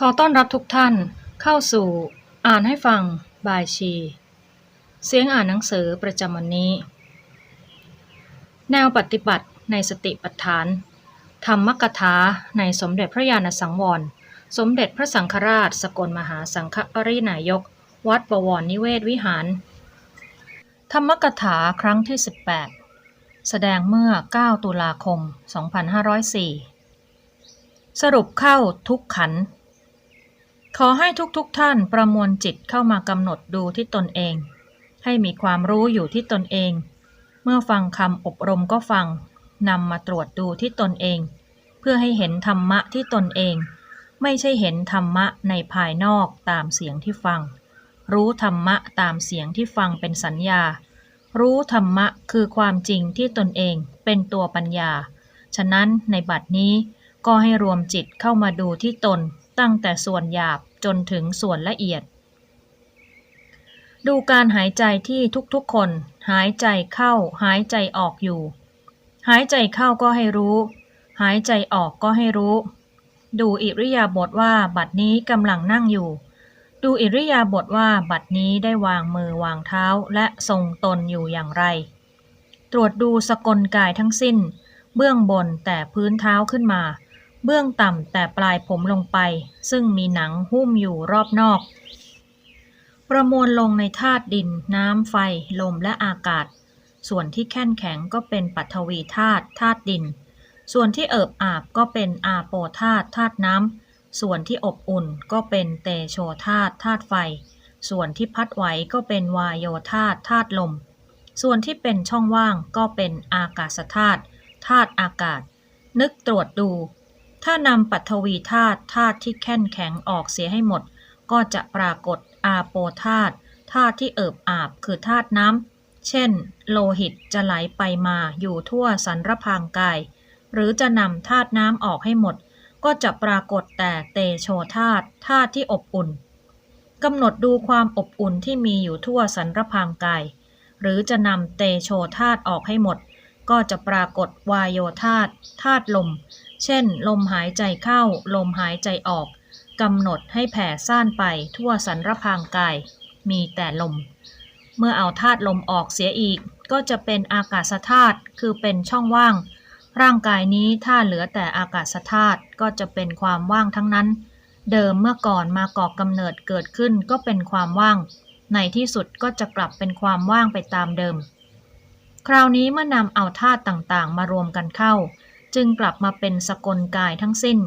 ขอต้อนรับทุกท่านเข้าสู่อ่านให้ฟังบายชี เสียงอ่านหนังสือประจำวันนี้ แนวปฏิบัติในสติปัฏฐาน ธรรมกถาในสมเด็จพระญาณสังวร สมเด็จพระสังฆราช สกลมหาสังฆปรินายก วัดประวรนิเวศวิหาร ธรรมกถาครั้งที่ 18 แสดงเมื่อ 9 ตุลาคม 2504 สรุปเข้าทุกขันธ์ ขอให้ทุกๆทท่านประมวลจิตเข้ามากำหนดดูที่ตนเอง ให้มีความรู้อยู่ที่ตนเอง เมื่อฟังคำอบรมก็ฟังนำมาตรวจดูที่ตนเอง เพื่อให้เห็นธรรมะที่ตนเอง ไม่ใช่เห็นธรรมะในภายนอกตามเสียงที่ฟัง รู้ธรรมะตามเสียงที่ฟังเป็นสัญญา รู้ธรรมะคือความจริงที่ตนเองเป็นตัวปัญญา ฉะนั้นในบัดนี้ก็ให้รวมจิตเข้ามาดูที่ตน ตั้งแต่ส่วนหยาบจนถึงส่วนละเอียด ดูการหายใจที่ทุกๆคน หายใจเข้าหายใจออกอยู่ หายใจเข้าก็ให้รู้ หายใจออกก็ให้รู้ ดูอิริยาบถว่าบัดนี้กำลังนั่งอยู่ ดูอิริยาบถว่าบัดนี้ได้วางมือวางเท้าและทรงตนอยู่อย่างไร ตรวจดูสกลกายทั้งสิ้น เบื้องบนแต่พื้นเท้าขึ้นมา เบื้องต่ำแต่ปลายผมลงไป ซึ่งมีหนังหุ้มอยู่รอบนอก ประมวลลงในธาตุดิน น้ำไฟ ลมและอากาศ ส่วนที่แข็งแข็งก็เป็นปัทวีธาตุธาตุดิน ส่วนที่เอิบอาบก็เป็นอาโปธาตุธาตุน้ำส่วนที่อบอุ่นก็เป็นเตโชธาตุธาตุไฟ ส่วนที่พัดไหวก็เป็นวายโยธาตุธาตุลม ส่วนที่เป็นช่องว่างก็เป็นอากาศธาตุธาตุอากาศ นึกตรวจดู ถ้านำปัทวีธาตุธาตุที่แข็งแข็งออกเสียให้หมด ก็จะปรากฏอาโปธาตุธาตุที่เอิบอาบคือธาตุน้ำ เช่น โลหิตจะไหลไปมาอยู่ทั่วสันรพางกาย หรือจะนำธาตุน้ำออกให้หมด ก็จะปรากฏแต่เตโชธาตุธาตุที่อบอุ่นกำหนดดูความอบอุ่นที่มีอยู่ทั่วสันรพางกาย หรือจะนำเตโชธาตุออกให้หมด ก็จะปรากฏวายโยธาตธาตุลม เช่น ลมหายใจเข้า ลมหายใจออกกำหนดให้แผ่ซ่านไปทั่วสันรพางกาย มีแต่ลม เมื่อเอาธาตุลมออกเสียอีก ก็จะเป็นอากาศธาตุคือเป็นช่องว่าง ร่างกายนี้ถ้าเหลือแต่อากาศธาตุก็จะเป็นความว่างทั้งนั้น เดิมเมื่อก่อนมาก่อกำเนิดเกิดขึ้นก็เป็นความว่าง ในที่สุดก็จะกลับเป็นความว่างไปตามเดิม คราวนี้เมื่อนำเอาธาตุต่างๆ มารวมกันเข้า จึงกลับมาเป็นสกลกายทั้งสิ้น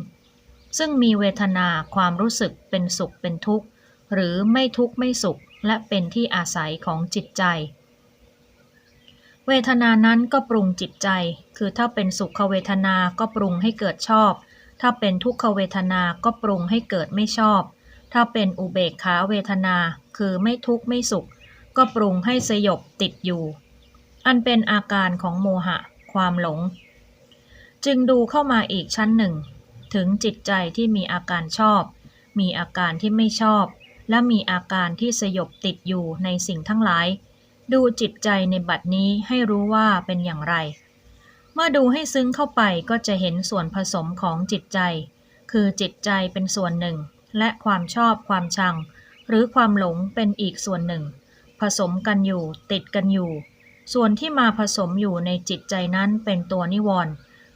ซึ่งมีเวทนาความรู้สึกเป็นสุขเป็นทุกข์ หรือไม่ทุกข์ไม่สุขและเป็นที่อาศัยของจิตใจ เวทนานั้นก็ปรุงจิตใจ คือถ้าเป็นสุขเวทนาก็ปรุงให้เกิดชอบ ถ้าเป็นทุกขเวทนาก็ปรุงให้เกิดไม่ชอบ ถ้าเป็นอุเบกขาเวทนา คือไม่ทุกข์ไม่สุข ก็ปรุงให้สยบติดอยู่ อันเป็นอาการของโมหะ ความหลง จึงดูเข้ามาอีกชั้นหนึ่ง ถึงจิตใจที่มีอาการชอบ มีอาการที่ไม่ชอบ และมีอาการที่สยบติดอยู่ในสิ่งทั้งหลาย ดูจิตใจในบัดนี้ให้รู้ว่าเป็นอย่างไร เมื่อดูให้ซึ้งเข้าไปก็จะเห็นส่วนผสมของจิตใจ คือจิตใจเป็นส่วนหนึ่ง และความชอบความชัง หรือความหลงเป็นอีกส่วนหนึ่ง ผสมกันอยู่ติดกันอยู่ ส่วนที่มาผสมอยู่ในจิตใจนั้นเป็นตัวนิวรณ์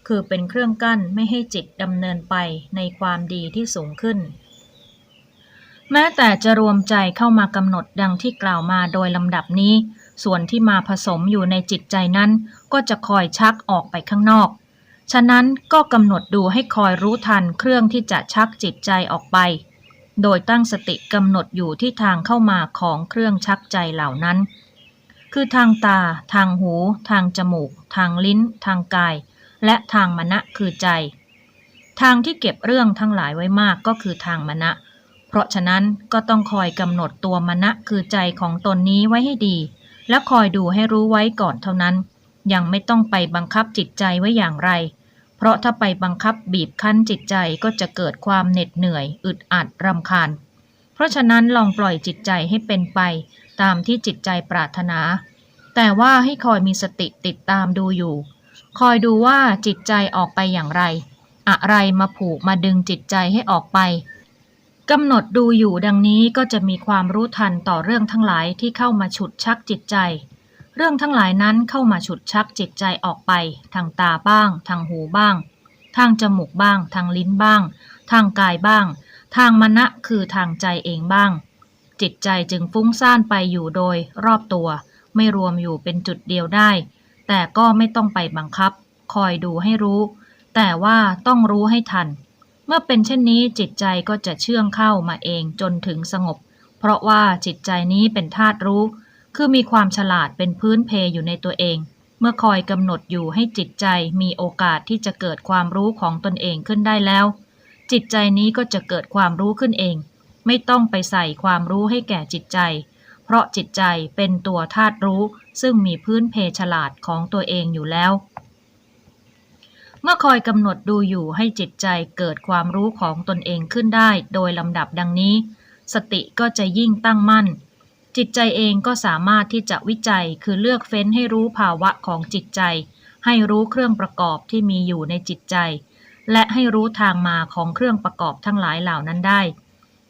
คือเป็นเครื่องกั้นไม่ให้จิตดำเนินไปในความดีที่สูงขึ้น แม้แต่จะรวมใจเข้ามากำหนดดังที่กล่าวมาโดยลำดับนี้ ส่วนที่มาผสมอยู่ในจิตใจนั้น ก็จะคอยชักออกไปข้างนอก ฉะนั้นก็กำหนดดูให้คอยรู้ทันเครื่องที่จะชักจิตใจออกไป โดยตั้งสติกำหนดอยู่ที่ทางเข้ามาของเครื่องชักใจเหล่านั้น คือทางตา ทางหู ทางจมูก ทางลิ้น ทางกาย และทางมณะคือใจ ทางที่เก็บเรื่องทั้งหลายไว้มากก็คือทางมณะ เพราะฉะนั้นก็ต้องคอยกำหนดตัวมณะคือใจของตนนี้ไว้ให้ดี และคอยดูให้รู้ไว้ก่อนเท่านั้น ยังไม่ต้องไปบังคับจิตใจไว้อย่างไร เพราะถ้าไปบังคับบีบคั้นจิตใจก็จะเกิดความเหน็ดเหนื่อย อึดอัดรำคาญ เพราะฉะนั้นลองปล่อยจิตใจให้เป็นไป ตามที่จิตใจปรารถนา แต่ว่าให้คอยมีสติติดตามดูอยู่ คอยดูว่าจิตใจออกไปอย่างไร อะไรมาผูกมาดึงจิตใจให้ออกไปกำหนดดูอยู่ดังนี้ก็จะมีความรู้ทันต่อเรื่องทั้งหลายที่เข้ามาฉุดชักจิตใจ เรื่องทั้งหลายนั้นเข้ามาฉุดชักจิตใจออกไป ทางตาบ้าง ทางหูบ้าง ทางจมูกบ้าง ทางลิ้นบ้าง ทางกายบ้าง ทางมณะคือทางใจเองบ้าง จิตใจจึงฟุ้งซ่านไปอยู่โดยรอบตัว ไม่รวมอยู่เป็นจุดเดียวได้ แต่ก็ไม่ต้องไปบังคับ คอยดูให้รู้ แต่ว่าต้องรู้ให้ทัน เมื่อเป็นเช่นนี้จิตใจก็จะเชื่องเข้ามาเองจนถึงสงบ เพราะว่าจิตใจนี้เป็นธาตุรู้ คือมีความฉลาดเป็นพื้นเพอยู่ในตัวเอง เมื่อคอยกำหนดอยู่ให้จิตใจมีโอกาสที่จะเกิดความรู้ของตนเองขึ้นได้แล้ว จิตใจนี้ก็จะเกิดความรู้ขึ้นเอง ไม่ต้องไปใส่ความรู้ให้แก่จิตใจ เพราะจิตใจเป็นตัวธาตุรู้ซึ่งมีพื้นเพฉลาดของตัวเองอยู่แล้ว เมื่อคอยกำหนดดูอยู่ให้จิตใจเกิดความรู้ของตนเองขึ้นได้โดยลำดับดังนี้ สติก็จะยิ่งตั้งมั่น จิตใจเองก็สามารถที่จะวิจัยคือเลือกเฟ้นให้รู้ภาวะของจิตใจ ให้รู้เครื่องประกอบที่มีอยู่ในจิตใจ และให้รู้ทางมาของเครื่องประกอบทั้งหลายเหล่านั้นได้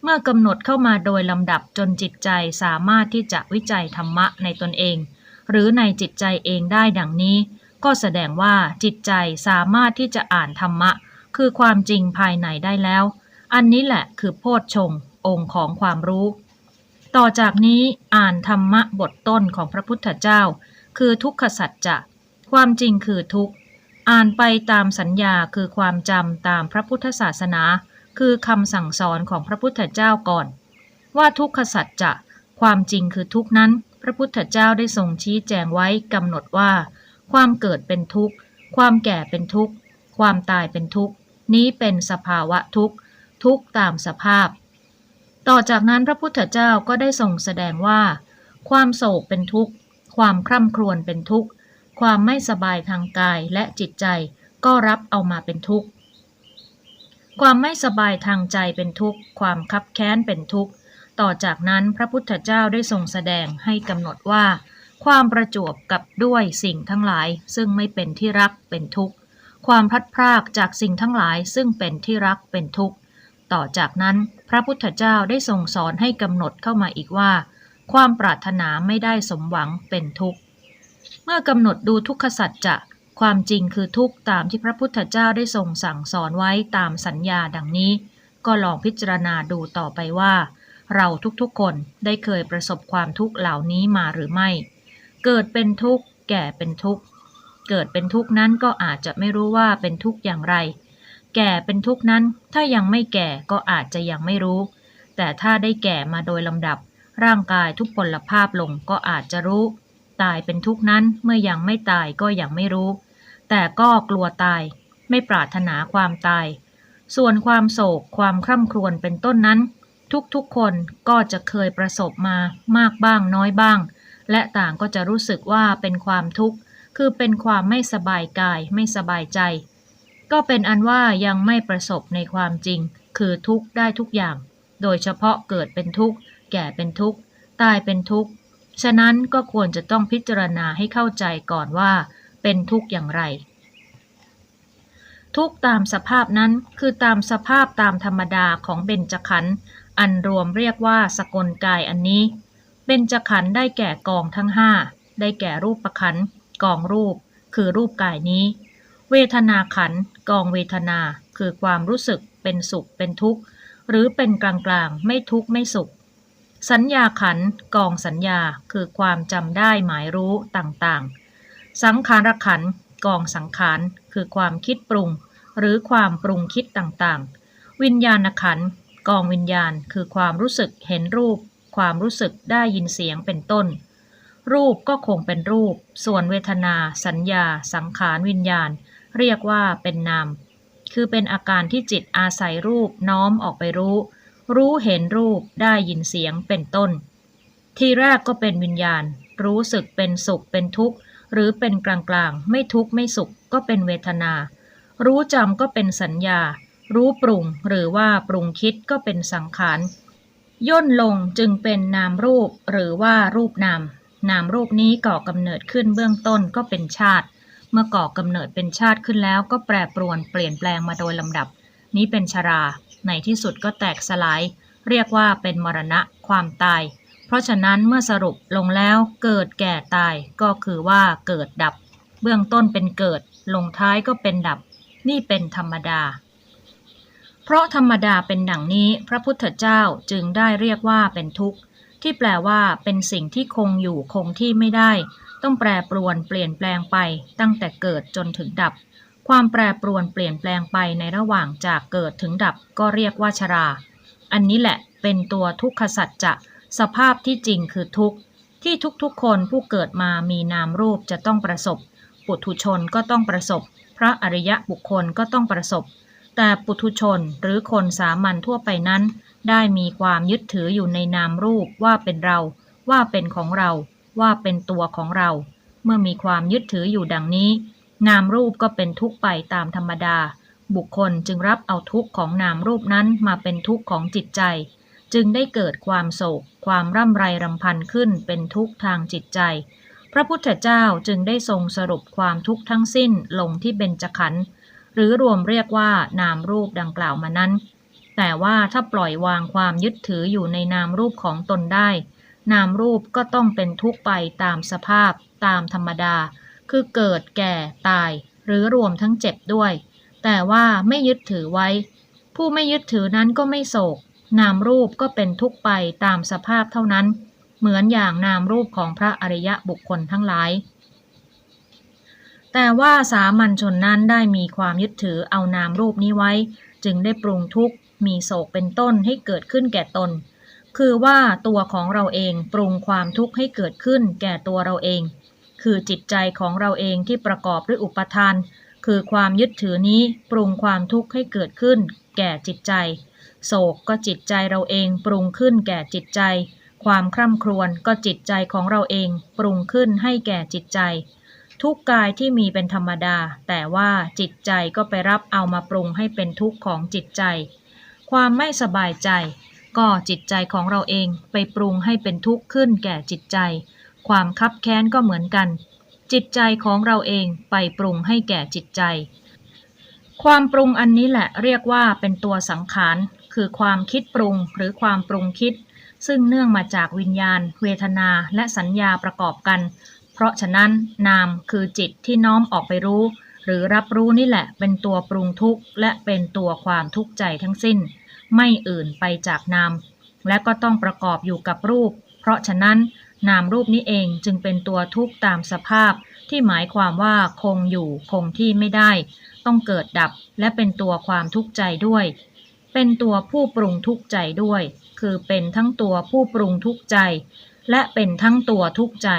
เมื่อกำหนดเข้ามาโดยลำดับจนจิตใจสามารถที่จะวิจัยธรรมะในตนเอง หรือในจิตใจเองได้ดังนี้ ก็แสดงว่าจิตใจสามารถที่จะอ่านธรรมะ คือความจริงภายในได้แล้ว อันนี้แหละคือโพชฌงองค์ของความรู้ ต่อจากนี้อ่านธรรมะบทต้นของพระพุทธเจ้า คือทุกขสัจจะความจริงคือทุกอ่านไปตามสัญญาคือความจำตามพระพุทธศาสนา คือคำสั่งสอนของพระพุทธเจ้าก่อน ว่าทุกขสัจจะความจริงคือทุกข์นั้น พระพุทธเจ้าได้ทรงชี้แจงไว้กำหนดว่า ความเกิดเป็นทุกข์ ความแก่เป็นทุกข์ ความตายเป็นทุกข์ นี้เป็นสภาวะทุกข์ ทุกตามสภาพ ต่อจากนั้นพระพุทธเจ้าก็ได้ทรงแสดงว่า ความโศกเป็นทุกข์ ความคร่ำครวญเป็นทุกข์ ความไม่สบายทางกายและจิตใจก็รับเอามาเป็นทุกข์ ความไม่สบายทางใจเป็นทุกข์ ความคับแค้นเป็นทุกข์ ต่อจากนั้นพระพุทธเจ้าได้ทรงแสดงให้กำหนดว่า ความประจวบกับด้วยสิ่งทั้งหลาย ซึ่งไม่เป็นที่รักเป็นทุกข์ ความพลัดพรากจากสิ่งทั้งหลาย ซึ่งเป็นที่รักเป็นทุกข์ ต่อจากนั้น พระพุทธเจ้าได้ทรงสอนให้กำหนดเข้ามาอีกว่า ความปรารถนาไม่ได้สมหวังเป็นทุกข์ เมื่อกำหนดดูทุกขสัจจะ ความจริงคือทุกตามที่พระพุทธเจ้าได้ทรงสั่งสอนไว้ตามสัญญาดังนี้ ก็ลองพิจารณาดูต่อไปว่า เราทุกๆคนได้เคยประสบความทุกข์เหล่านี้มาหรือไม่ เกิดเป็นทุกข์ แก่เป็นทุกข์ เกิดเป็นทุกข์นั้นก็อาจจะไม่รู้ว่าเป็นทุกข์อย่างไร แก่เป็นทุกข์นั้นถ้ายังไม่แก่ก็อาจจะยังไม่รู้ แต่ถ้าได้แก่มาโดยลำดับ ร่างกายทุกพลภาพลงก็อาจจะรู้ ตายเป็นทุกข์นั้นเมื่อยังไม่ตายก็ยังไม่รู้ แต่ก็กลัวตาย ไม่ปรารถนาความตาย ส่วนความโศกความคร่ำครวญเป็นต้นนั้น ทุกๆคนก็จะเคยประสบมามากบ้างน้อยบ้าง และต่างก็จะรู้สึกว่าเป็นความทุกข์ คือเป็นความไม่สบายกายไม่สบายใจ ก็เป็นอันว่ายังไม่ประสบในความจริง คือทุกข์ได้ทุกอย่าง โดยเฉพาะเกิดเป็นทุกข์ แก่เป็นทุกข์ ตายเป็นทุกข์ ฉะนั้นก็ควรจะต้องพิจารณาให้เข้าใจก่อนว่า เป็นทุกข์อย่างไร ทุกข์ตามสภาพนั้นคือตามสภาพตามธรรมดาของเบญจขันธ์อันรวมเรียกว่าสกลกายอันนี้ เบญจขันธ์ได้แก่กองทั้งห้าได้แก่รูปประขันธ์กองรูป คือรูปกายนี้ เวทนาขันธ์กองเวทนา คือความรู้สึกเป็นสุขเป็นทุกข์ หรือเป็นกลางๆ ไม่ทุกข์ไม่สุข สัญญาขันธ์กองสัญญาคือความจำได้หมายรู้ต่างๆ สังขารขันกองสังขารคือความคิดปรุง หรือความปรุงคิดต่างๆ วิญญาณขันกองวิญญาณคือความรู้สึกเห็นรูป ความรู้สึกได้ยินเสียงเป็นต้น รูปก็คงเป็นรูป ส่วนเวทนา สัญญา สังขารวิญญาณ เรียกว่าเป็นนาม คือเป็นอาการที่จิตอาศัยรูปน้อมออกไปรู้ รู้เห็นรูปได้ยินเสียงเป็นต้น ทีแรกก็เป็นวิญญาณ รู้สึกเป็นสุขเป็นทุกข์ หรือเป็นกลางๆ ไม่ทุกข์ไม่สุขก็เป็นเวทนา รู้จำก็เป็นสัญญา รู้ปรุงหรือว่าปรุงคิดก็เป็นสังขาร ย่นลงจึงเป็นนามรูปหรือว่ารูปนาม นามรูปนี้ก่อกำเนิดขึ้นเบื้องต้นก็เป็นชาติ เมื่อก่อกำเนิดเป็นชาติขึ้นแล้วก็แปรปรวนเปลี่ยนแปลงมาโดยลำดับ นี้เป็นชรา ในที่สุดก็แตกสลาย เรียกว่าเป็นมรณะ ความตาย เพราะฉะนั้นเมื่อสรุปลงแล้วเกิดแก่ตายก็คือว่าเกิดดับ เบื้องต้นเป็นเกิด ลงท้ายก็เป็นดับ นี่เป็นธรรมดา เพราะธรรมดาเป็นดังนี้พระพุทธเจ้าจึงได้เรียกว่าเป็นทุกข์ ที่แปลว่าเป็นสิ่งที่คงอยู่คงที่ไม่ได้ ต้องแปรปรวนเปลี่ยนแปลงไป ตั้งแต่เกิดจนถึงดับ ความแปรปรวนเปลี่ยนแปลงไปในระหว่างจากเกิดถึงดับ ก็เรียกว่าชรา อันนี้แหละเป็นตัวทุกขสัจจะ สภาพที่จริงคือทุกข์ ที่ทุกๆคนผู้เกิดมามีนามรูปจะต้องประสบ ปุถุชนก็ต้องประสบ พระอริยะบุคคลก็ต้องประสบ แต่ปุถุชนหรือคนสามัญทั่วไปนั้น ได้มีความยึดถืออยู่ในนามรูปว่าเป็นเรา ว่าเป็นของเรา ว่าเป็นตัวของเรา เมื่อมีความยึดถืออยู่ดังนี้ นามรูปก็เป็นทุกข์ไปตามธรรมดา บุคคลจึงรับเอาทุกข์ของนามรูปนั้นมาเป็นทุกข์ของจิตใจ จึงได้เกิดความโศก ความร่ำไรรำพันขึ้นเป็นทุกข์ทางจิตใจ พระพุทธเจ้าจึงได้ทรงสรุปความทุกข์ทั้งสิ้นลงที่เบญจขันธ์หรือรวมเรียกว่านามรูปดังกล่าวมานั้น แต่ว่าถ้าปล่อยวางความยึดถืออยู่ในนามรูปของตนได้ นามรูปก็ต้องเป็นทุกข์ไปตามสภาพ ตามธรรมดา คือเกิดแก่ตาย หรือรวมทั้งเจ็บด้วย แต่ว่าไม่ยึดถือไว้ ผู้ไม่ยึดถือนั้นก็ไม่โศก นามรูปก็เป็นทุกไปตามสภาพเท่านั้น เหมือนอย่างนามรูปของพระอริยะบุคคลทั้งหลาย แต่ว่าสามัญชนนั้นได้มีความยึดถือเอานามรูปนี้ไว้ จึงได้ปรุงทุกข์มีโศกเป็นต้นให้เกิดขึ้นแก่ตน คือว่าตัวของเราเองปรุงความทุกข์ให้เกิดขึ้นแก่ตัวเราเอง คือจิตใจของเราเองที่ประกอบด้วยอุปทาน คือความยึดถือนี้ปรุงความทุกข์ให้เกิดขึ้น แก่จิตใจ โศกก็จิตใจเราเองปรุงขึ้นแก่จิตใจ ความคร่ำครวญก็จิตใจของเราเองปรุงขึ้นให้แก่จิตใจ ทุกกายที่มีเป็นธรรมดา แต่ว่าจิตใจก็ไปรับเอามาปรุงให้เป็นทุกข์ของจิตใจ ความไม่สบายใจ ก็จิตใจของเราเองไปปรุงให้เป็นทุกข์ขึ้นแก่จิตใจ ความคับแค้นก็เหมือนกัน จิตใจของเราเองไปปรุงให้แก่จิตใจความปรุงอันนี้แหละเรียกว่าเป็นตัวสังขาร คือความคิดปรุงหรือความปรุงคิด ซึ่งเนื่องมาจากวิญญาณ เวทนา และสัญญาประกอบกัน เพราะฉะนั้นนามคือจิตที่น้อมออกไปรู้ หรือรับรู้นี่แหละเป็นตัวปรุงทุกข์และเป็นตัวความทุกข์ใจทั้งสิ้น ไม่อื่นไปจากนาม และก็ต้องประกอบอยู่กับรูป เพราะฉะนั้นนามรูปนี้เองจึงเป็นตัวทุกข์ตามสภาพ ที่หมายความว่าคงอยู่คงที่ไม่ได้ ต้องเกิดดับและเป็นตัวความทุกข์ใจด้วย เป็นตัวผู้ปรุงทุกข์ใจด้วย คือเป็นทั้งตัวผู้ปรุงทุกข์ใจ และเป็นทั้งตัวทุกข์ใจ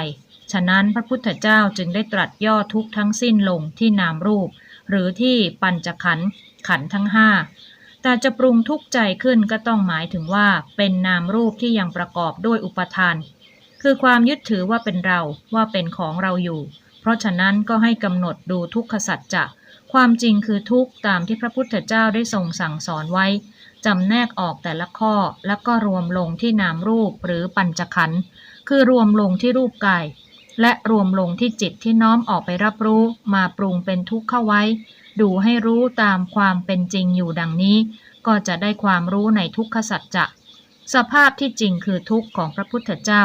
ฉะนั้นพระพุทธเจ้าจึงได้ตรัสย่อทุกข์ทั้งสิ้นลงที่นามรูป หรือที่ปัญจขันธ์ขันธ์ทั้งห้าแต่จะปรุงทุกข์ใจขึ้นก็ต้องหมายถึงว่าเป็นนามรูปที่ยังประกอบด้วยอุปทาน คือความยึดถือว่าเป็นเราว่าเป็นของเราอยู่ เพราะฉะนั้นก็ให้กำหนดดูทุกขสัจจะ ความจริงคือทุกข์ตามที่พระพุทธเจ้าได้ทรงสั่งสอนไว้จำแนกออกแต่ละข้อแล้วก็รวมลงที่นามรูปหรือปัญจขันธ์คือรวมลงที่รูปกายและรวมลงที่จิตที่น้อมออกไปรับรู้มาปรุงเป็นทุกข์เข้าไว้ ดูให้รู้ตามความเป็นจริงอยู่ดังนี้ ก็จะได้ความรู้ในทุกขสัจจะ สภาพที่จริงคือทุกข์ของพระพุทธเจ้า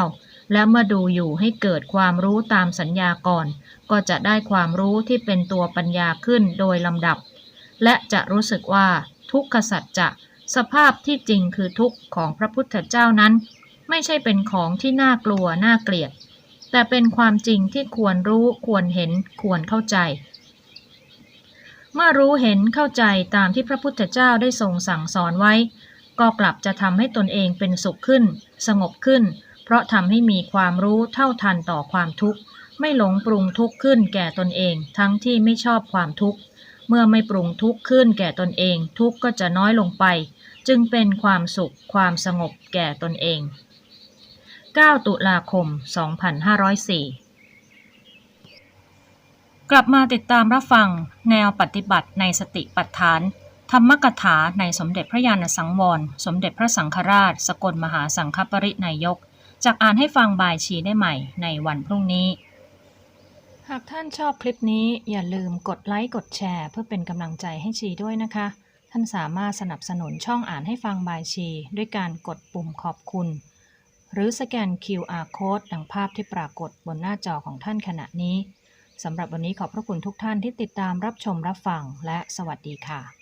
และเมื่อดูอยู่ให้เกิดความรู้ตามสัญญาก่อน ก็จะได้ความรู้ที่เป็นตัวปัญญาขึ้นโดยลำดับ และจะรู้สึกว่า ทุกขสัจจะสภาพที่จริงคือทุกข์ของพระพุทธเจ้านั้น ไม่ใช่เป็นของที่น่ากลัวน่าเกลียด แต่เป็นความจริงที่ควรรู้ควรเห็นควรเข้าใจ เมื่อรู้เห็นเข้าใจตามที่พระพุทธเจ้าได้ทรงสั่งสอนไว้ ก็กลับจะทำให้ตนเองเป็นสุขขึ้น สงบขึ้น เพราะทำให้มีความรู้เท่าทันต่อความทุกข์ ไม่หลงปรุงทุกข์ขึ้นแก่ตนเอง ทั้งที่ไม่ชอบความทุกข์ เมื่อไม่ปรุงทุกข์ขึ้นแก่ตนเอง ทุกข์ก็จะน้อยลงไป จึงเป็นความสุขความสงบแก่ตนเอง 9 ตุลาคม 2504กลับมาติดตามรับฟังแนวปฏิบัติในสติปัฏฐาน ธรรมกถาในสมเด็จพระญาณสังวร สมเด็จพระสังฆราช สกลมหาสังฆปรินายก จากอ่านให้ฟังบายชีได้ใหม่ในวันพรุ่งนี้ หากท่านชอบคลิปนี้อย่าลืมกดไลค์กดแชร์ เพื่อเป็นกำลังใจให้ชีด้วยนะคะ ท่านสามารถสนับสนุนช่องอ่านให้ฟังบายชี ด้วยการกดปุ่มขอบคุณ หรือสแกน QR Code ดังภาพที่ปรากฏบนหน้าจอของท่านขณะนี้สำหรับวันนี้ขอบพระคุณทุกท่านที่ติดตามรับชมรับฟังและสวัสดีค่ะ